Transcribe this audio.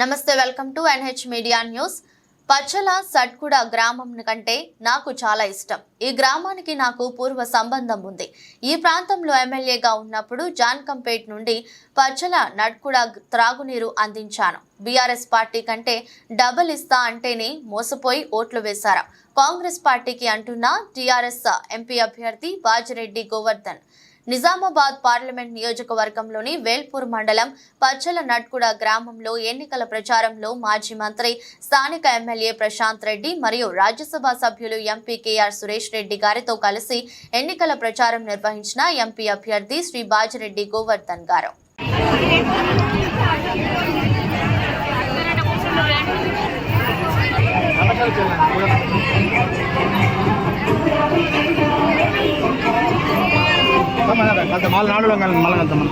నమస్తే welcome to NH media news. Pachchala Satkuda గ్రామం కంటే నాకు చాలా ఇష్టం. ఈ గ్రామానికి నాకు పూర్వ సంబంధం ఉంది. ఈ ప్రాంతంలో ఎమ్మెల్యేగా ఉన్నప్పుడు జాన్కంపేట్ నుండి పచ్చల నడ్కుడ త్రాగునీరు అందించాను. బీఆర్ఎస్ పార్టీ కంటే డబల్ ఇస్తా అంటేనే మోసపోయి ఓట్లు వేశారు. కాంగ్రెస్ పార్టీకి అంటున్న టీఆర్ఎస్ ఎంపీ అభ్యర్థి బాజిరెడ్డి గోవర్ధన్. నిజామాబాద్ పార్లమెంట్ నియోజకవర్గంలోని వేల్పూర్ మండలం పచ్చల నట్కుడ గ్రామంలో ఎన్నికల ప్రచారంలో మాజీ మంత్రి స్థానిక ఎమ్మెల్యే ప్రశాంత్ రెడ్డి మరియు రాజ్యసభ సభ్యులు ఎంపీ కేఆర్ సురేష్ రెడ్డి గారితో కలిసి ఎన్నికల ప్రచారం నిర్వహించిన ఎంపీ అభ్యర్థి శ్రీ బాజిరెడ్డి గోవర్ధన్ గారు. కొంత మాల నాడు మళ్ళీ వెళ్తాం మనం